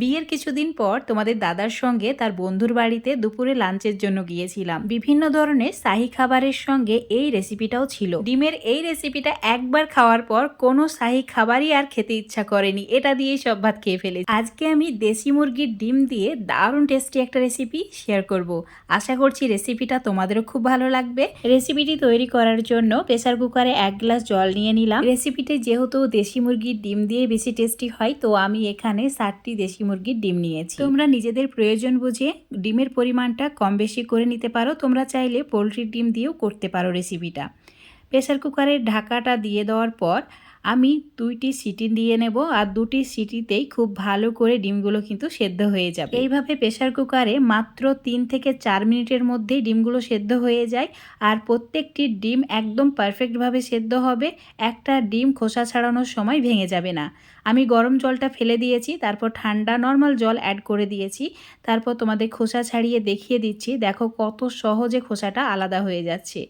বিয়ের কিছুদিন পর তোমাদের দাদার সঙ্গে তার বন্ধুর বাড়িতে দুপুরে লাঞ্চের জন্য গিয়েছিলাম। বিভিন্ন ধরনের শাহি খাবারের সঙ্গে এই রেসিপিটাও ছিল। ডিমের এই রেসিপিটা একবার খাওয়ার পর কোনো শাহি খাবারই আর খেতে ইচ্ছা করেনি। এটা দিয়েই সব ভাত খেয়ে ফেলে আজকে আমি দেশি মুরগির ডিম দিয়ে দারুণ টেস্টি একটা রেসিপি শেয়ার করব। আশা করছি রেসিপিটা তোমাদেরও খুব ভালো লাগবে। রেসিপিটি তৈরি করার জন্য প্রেসার কুকারে এক গ্লাস জল নিয়ে নিলাম। রেসিপিটি যেহেতু দেশি মুরগির ডিম দিয়ে বেশি টেস্টি হয়, তো আমি এখানে ষাটটি দেশি মুরগির ডিম নিয়েছি। তোমরা নিজেদের প্রয়োজন বুঝে ডিমের পরিমাণটা কম বেশি করে নিতে পারো। তোমরা চাইলে পোলট্রির ডিম দিয়েও করতে পারো রেসিপিটা। প্রেসার কুকারের ঢাকাটা দিয়ে দেওয়ার পর আমি দুইটি সিটি দিয়ে নেব আর দুটি সিটিতেই খুব ভালো করে ডিমগুলো কিন্তু সেদ্ধ হয়ে যাবে। এইভাবে প্রেশার কুকারে মাত্র তিন থেকে চার মিনিটের মধ্যেই ডিমগুলো সেদ্ধ হয়ে যায় আর প্রত্যেকটি ডিম একদম পারফেক্টভাবে সেদ্ধ হবে। একটা ডিম খোসা ছাড়ানোর সময় ভেঙে যাবে না। আমি গরম জলটা ফেলে দিয়েছি, তারপর ঠান্ডা নর্মাল জল অ্যাড করে দিয়েছি, তারপর তোমাদের খোসা ছাড়িয়ে দেখিয়ে দিচ্ছি, দেখো কত সহজে খোসাটা আলাদা হয়ে যাচ্ছে।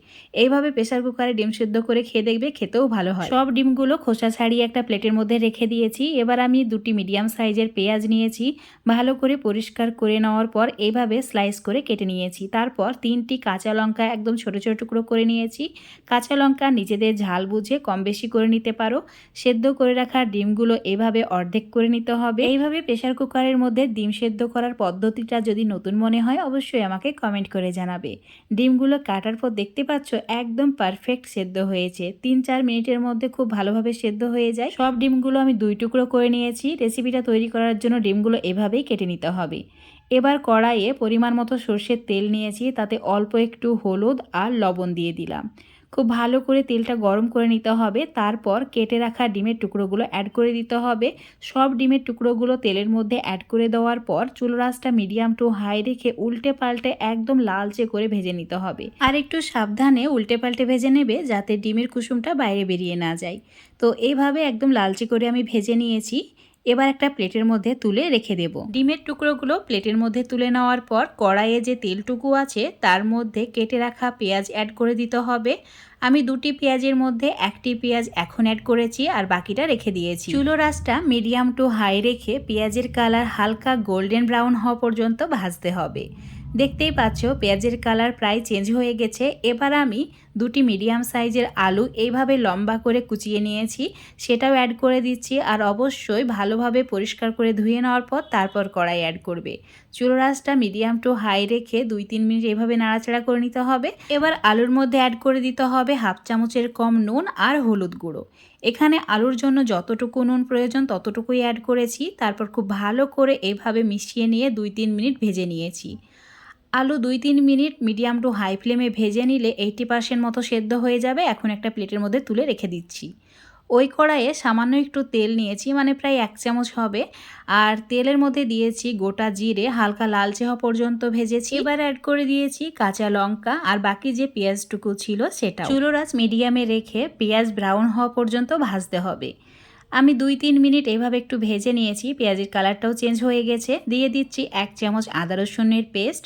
এইভাবে প্রেসার কুকারে ডিম সেদ্ধ করে খেয়ে দেখবে খেতেও ভালো হয়। সব ডিমগুলো খোসা ছাড়িয়ে একটা প্লেটের মধ্যে রেখে দিয়েছি, এবার আমি দুটি মিডিয়াম সাইজের পেঁয়াজ নিয়েছি, ভালো করে পরিষ্কার করে নেওয়ার পর এইভাবে স্লাইস করে কেটে নিয়েছি, তারপর তিনটি কাঁচা লঙ্কা একদম ছোট ছোট টুকরো করে নিয়েছি। কাঁচা লঙ্কা নিজেদের ঝাল বুঝে কম বেশি করে নিতে পারো, সেদ্ধ করে রাখা ডিমগুলো এভাবে অর্ধেক করে নিতে হবে। এইভাবে প্রেশার কুকারের মধ্যে ডিম সেদ্ধ করার পদ্ধতিটা যদি নতুন মনে হয়, অবশ্যই আমাকে কমেন্ট করে জানাবে। ডিমগুলো কাটার পর দেখতে পাচ্ছ একদম পারফেক্ট সেদ্ধ হয়েছে। তিন চার মিনিটের মধ্যে খুব ভালোভাবে সেদ্ধ হয়ে যায়। সব ডিমগুলো আমি দুই টুকরো করে নিয়েছি। রেসিপিটা তৈরি করার জন্য ডিমগুলো এভাবেই কেটে নিতে হবে। এবার কড়াইয়ে পরিমাণ মতো সর্ষের তেল নিয়েছি, তাতে অল্প একটু হলুদ আর লবণ দিয়ে দিলাম। খুব ভালো করে তেলটা গরম করে নিতে হবে। তারপর কেটে রাখা ডিমের টুকরোগুলো অ্যাড করে দিতে হবে। সব ডিমের টুকরোগুলো তেলের মধ্যে অ্যাড করে দেওয়ার পর চুলো রাসটা মিডিয়াম টু হাই রেখে উল্টে পাল্টে একদম লালচে করে ভেজে নিতে হবে। আর একটু সাবধানে উল্টে পাল্টে ভেজে নেবে যাতে ডিমের কুসুমটা বাইরে বেরিয়ে না যায়। তো এইভাবে একদম লালচে করে আমি ভেজে নিয়েছি। এবার একটা প্লেটের মধ্যে তুলে রেখে দেব। ডিমের টুকরোগুলো প্লেটের মধ্যে তুলে নেওয়ার পর কড়াইয়ে যে তেলটুকু আছে, তার মধ্যে কেটে রাখা পেঁয়াজ অ্যাড করে দিতে হবে। আমি দুটি পেঁয়াজের মধ্যে একটি পেঁয়াজ এখন অ্যাড করেছি আর বাকিটা রেখে দিয়েছি। চুলো রাসটা মিডিয়াম টু হাই রেখে পেঁয়াজের কালার হালকা গোল্ডেন ব্রাউন হওয়া পর্যন্ত ভাজতে হবে। দেখতেই পাচ্ছ, পেঁয়াজের কালার প্রায় চেঞ্জ হয়ে গেছে। এবার আমি দুটি মিডিয়াম সাইজের আলু এইভাবে লম্বা করে কুচিয়ে নিয়েছি, সেটাও অ্যাড করে দিচ্ছি আর অবশ্যই ভালোভাবে পরিষ্কার করে ধুয়ে নেওয়ার পর তারপর কড়াই অ্যাড করবে। চুলো রাসটা মিডিয়াম টু হাই রেখে দুই তিন মিনিট এভাবে নাড়াচাড়া করে নিতে হবে। এবার আলুর মধ্যে অ্যাড করে দিতে হবে হাফ চামচের কম নুন আর হলুদ গুঁড়ো। এখানে আলুর জন্য যতটুকু নুন প্রয়োজন ততটুকুই অ্যাড করেছি, তারপর খুব ভালো করে এভাবে মিশিয়ে নিয়ে দুই তিন মিনিট ভেজে নিয়েছি। আলু দুই তিন মিনিট মিডিয়াম টু হাই ফ্লেমে ভেজে নিলে এইটি পার্সেন্ট মতো সেদ্ধ হয়ে যাবে। এখন একটা প্লেটের মধ্যে তুলে রেখে দিচ্ছি। ওই কড়াইয়ে সামান্য একটু তেল নিয়েছি মানে প্রায় এক চামচ হবে। আর তেলের মধ্যে দিয়েছি গোটা জিরে, হালকা লালচে হওয়া পর্যন্ত ভেজেছি। এবার অ্যাড করে দিয়েছি কাঁচা লঙ্কা আর বাকি যে পেঁয়াজটুকু ছিল সেটা চুলোরাজ মিডিয়ামে রেখে পেঁয়াজ ব্রাউন হওয়া পর্যন্ত ভাজতে হবে। আমি দুই তিন মিনিট এভাবে একটু ভেজে নিয়েছি, পেঁয়াজের কালারটাও চেঞ্জ হয়ে গেছে। দিয়ে দিচ্ছি এক চামচ আদা রসুনের পেস্ট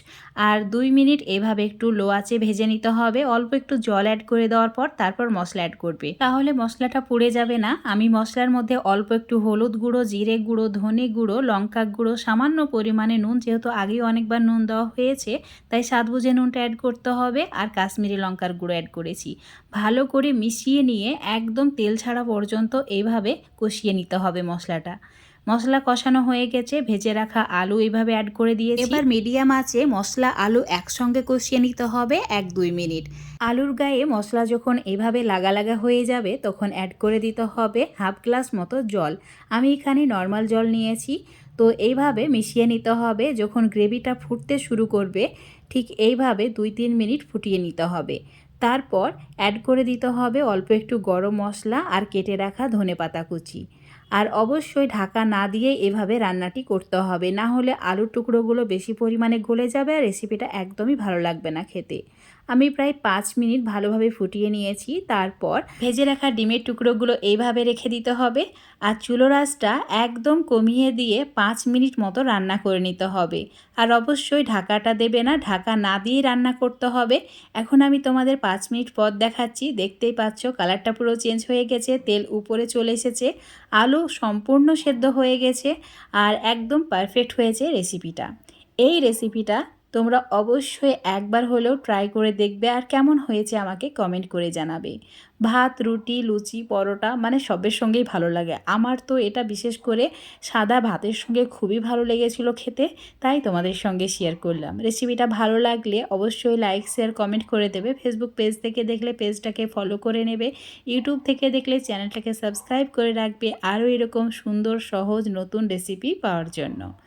আর দুই মিনিট এভাবে একটু লো আঁচে ভেজে নিতে হবে। অল্প একটু জল অ্যাড করে দেওয়ার পর তারপর মশলা অ্যাড করবে। তাহলে মশলাটা পুড়ে যাবে না। আমি মশলার মধ্যে অল্প একটু হলুদ গুঁড়ো, জিরে গুঁড়ো, ধনে গুঁড়ো, লঙ্কা গুঁড়ো, সামান্য পরিমাণে নুন, যেহেতু আগেও অনেকবার নুন দেওয়া হয়েছে, তাই স্বাদ বুঝে নুনটা অ্যাড করতে হবে। আর কাশ্মীরি লঙ্কার গুঁড়ো অ্যাড করেছি। ভালো করে মিশিয়ে নিয়ে একদম তেল ছাড়া পর্যন্ত এইভাবে কষিয়ে নিতে হবে মশলাটা। মশলা কষানো হয়ে গেছে ভেজে রাখা আলু এইভাবে অ্যাড করে দিয়ে এবার মিডিয়াম আছে মশলা আলু একসঙ্গে কষিয়ে নিতে হবে এক দুই মিনিট। আলুর গায়ে মশলা যখন এভাবে লাগা লাগা হয়ে যাবে তখন অ্যাড করে দিতে হবে হাফ গ্লাস মতো জল। আমি এখানে নর্মাল জল নিয়েছি তো এইভাবে মিশিয়ে নিতে হবে। যখন গ্রেভিটা ফুটতে শুরু করবে ঠিক এইভাবে দুই তিন মিনিট ফুটিয়ে নিতে হবে। তারপর অ্যাড করে দিতে হবে অল্প একটু গরম মশলা আর কেটে রাখা ধনে পাতা কুচি। আর অবশ্যই ঢাকা না দিয়ে এভাবে রান্নাটি করতে হবে, না হলে আলুর টুকরোগুলো বেশি পরিমাণে গলে যাবে আর রেসিপিটা একদমই ভালো লাগবে না খেতে। আমি প্রায় পাঁচ মিনিট ভালোভাবে ফুটিয়ে নিয়েছি। তারপর ভেজে রাখা ডিমের টুকরোগুলো এইভাবে রেখে দিতে হবে আর চুলো রাসটা একদম কমিয়ে দিয়ে পাঁচ মিনিট মতো রান্না করে নিতে হবে। আর অবশ্যই ঢাকাটা দেবে না, ঢাকা না দিয়ে রান্না করতে হবে। এখন আমি তোমাদের পাঁচ মিনিট পর দেখাচ্ছি। দেখতেই পাচ্ছ কালারটা পুরো চেঞ্জ হয়ে গেছে, তেল উপরে চলে এসেছে, আলু সম্পূর্ণ সেদ্ধ হয়ে গেছে আর একদম পারফেক্ট হয়েছে রেসিপিটা। এই রেসিপিটা তোমরা অবশ্যই একবার হলেও ট্রাই করে দেখবে আর কেমন হয়েছে আমাকে কমেন্ট করে জানাবে। ভাত, রুটি, লুচি, পরোটা মানে সবের সঙ্গেই ভালো লাগে। আমার তো এটা বিশেষ করে সাদা ভাতের সঙ্গে খুবই ভালো লেগেছিল খেতে, তাই তোমাদের সঙ্গে শেয়ার করলাম। রেসিপিটা ভালো লাগলে অবশ্যই লাইক শেয়ার কমেন্ট করে দেবে। ফেসবুক পেজ থেকে দেখলে পেজটাকে ফলো করে নেবে। ইউটিউব থেকে দেখলে চ্যানেলটাকে সাবস্ক্রাইব করে রাখবে। আরও এরকম সুন্দর, সহজ, নতুন রেসিপি পাওয়ার জন্য।